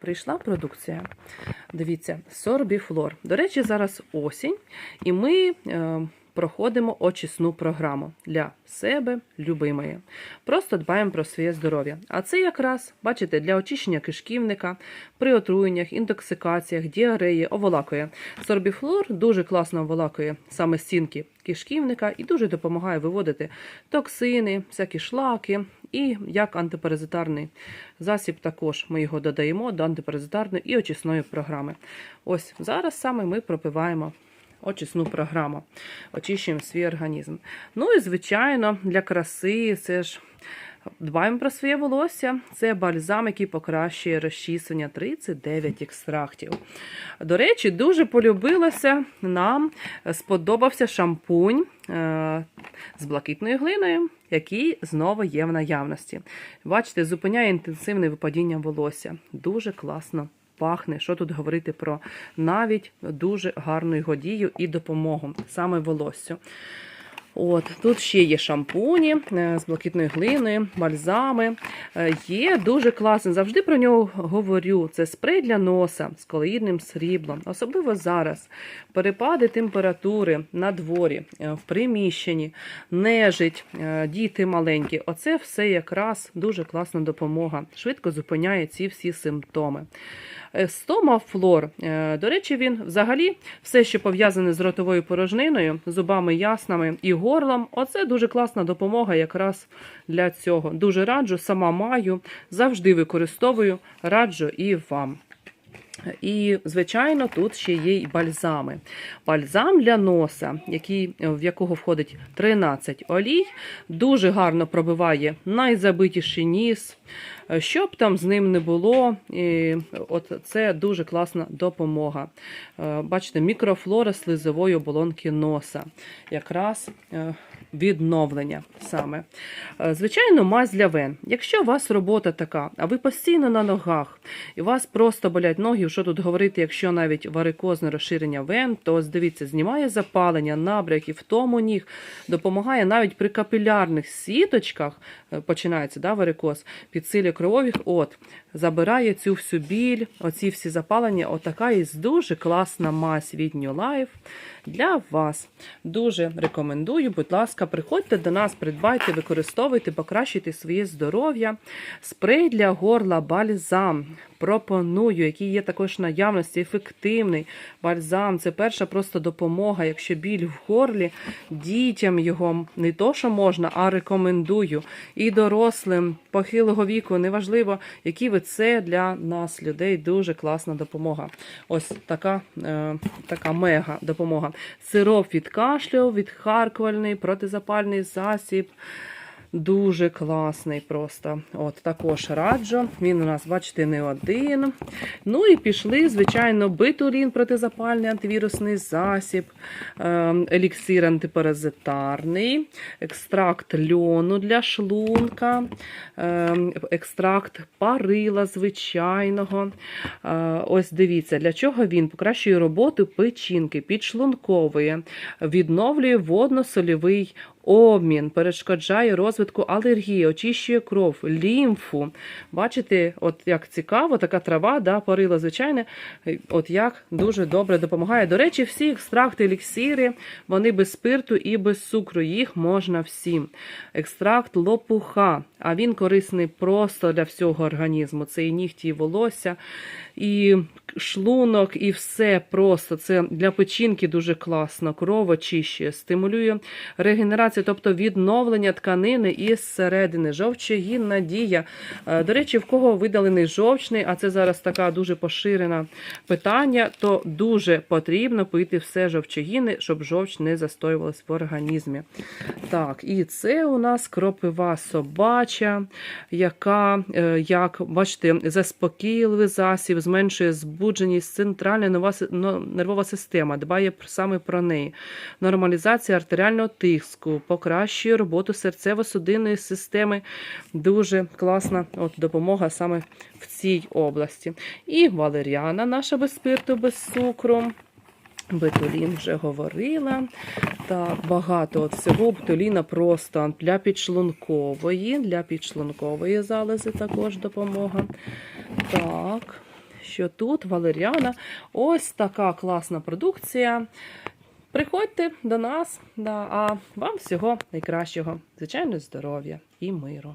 Прийшла продукція. Дивіться, сорбіфлор. До речі, зараз осінь, і ми е, проходимо очисну програму для себе, любимої. Просто дбаємо про своє здоров'я. А це якраз, бачите, для очищення кишківника, при отруєннях, інтоксикаціях, діареї, оволакує. Сорбіфлор дуже класно оволакує саме стінки кишківника і дуже допомагає виводити токсини, всякі шлаки. І як антипаразитарний засіб також ми його додаємо до антипаразитарної і очисної програми. Ось зараз саме ми пропиваємо очисну програму, очищуємо свій організм. Ну і звичайно, для краси це ж. Дбаємо про своє волосся. Це бальзам, який покращує розчісування 39 екстрактів. До речі, дуже полюбилося нам, сподобався шампунь е, з блакитною глиною, який знову є в наявності. Бачите, зупиняє інтенсивне випадіння волосся. Дуже класно пахне. Що тут говорити про навіть дуже гарну його дію і допомогу саме волоссю. От, Тут ще є шампуні е, з блакитною глиною, бальзами. Е, Є дуже класний, завжди про нього говорю. Це спрей для носа з колоїдним сріблом, особливо зараз. Перепади температури на дворі, е, в приміщенні, нежить, діти маленькі. Оце все якраз дуже класна допомога. Швидко зупиняє ці всі симптоми. Е, Стомафлор, е, до речі, він взагалі все, що пов'язане з ротовою порожниною, зубами яснами і горлом, оце дуже класна допомога якраз для цього. Дуже раджу, сама маю, завжди використовую, раджу і вам. І, звичайно, тут ще є й бальзами. Бальзам для носа, який, в якого входить 13 олій, дуже гарно пробиває найзабитіший ніс. Щоб там з ним не було, і от це дуже класна допомога. Е, Бачите, мікрофлора слизової оболонки носа. Якраз е, відновлення саме. Е, Звичайно, мазь для вен. Якщо у вас робота така, а ви постійно на ногах, і у вас просто болять ноги, що тут говорити, якщо навіть варикозне розширення вен, то дивіться, знімає запалення, набряки, втому ніг, допомагає навіть при капілярних сіточках, е, починається да, варикоз, підсилює кровових, от, забирає цю всю біль, оці всі запалення, отака є дуже класна мазь від New Life для вас. Дуже рекомендую, будь ласка, приходьте до нас, придбайте, використовуйте, покращуйте своє здоров'я. Спрей для горла бальзам. Пропоную, який є також наявності, ефективний бальзам. Це перша просто допомога. Якщо біль в горлі, дітям його не то, що можна, а рекомендую. І дорослим похилого віку, неважливо, які ви це для нас, людей, дуже класна допомога. Ось така, е, така мега допомога. Сироп від кашлю, відхаркувальний, протизапальний засіб. Дуже класний просто. От також раджу. Він у нас, бачите, не один. Ну і пішли, звичайно, битулін протизапальний антивірусний засіб, ем, еліксир антипаразитарний, екстракт льону для шлунка, ем, екстракт парила звичайного. Е, Ось дивіться, для чого він покращує роботу печінки, підшлункової, відновлює водно-сольовий обмін, перешкоджає розвитку алергії, очищує кров, лімфу. Бачите, от як цікаво, така трава, да, парила звичайне, от як дуже добре допомагає. До речі, всі екстракти, еліксири, вони без спирту і без цукру. Їх можна всім. Екстракт лопуха, а він корисний просто для всього організму. Це і нігті, і волосся, і шлунок, і все просто. Це для печінки дуже класно. Кров очищує, стимулює регенерацію, тобто відновлення тканини із середини. Жовчогінна дія. Е, До речі, в кого видалений жовчний, а це зараз така дуже поширена питання, то дуже потрібно пити все жовчогінне, щоб жовч не застоювалась в організмі. Так, і це у нас кропива собача, яка, е, як бачите, заспокійливий засіб, зменшує збудженість, центральна нервова система, дбає саме про неї. Нормалізація артеріального тиску, покращує роботу серцево-судинної системи. Дуже класна от, допомога саме в цій області. І валеріана наша без спирту, без цукру. Бетулін вже говорила. Так, багато от всього бетуліна просто для підшлункової, для підшлункової залози також допомога. Так. що тут валеріана ось така класна продукція. Приходьте до нас, да, а вам всього найкращого, звичайно, здоров'я і миру.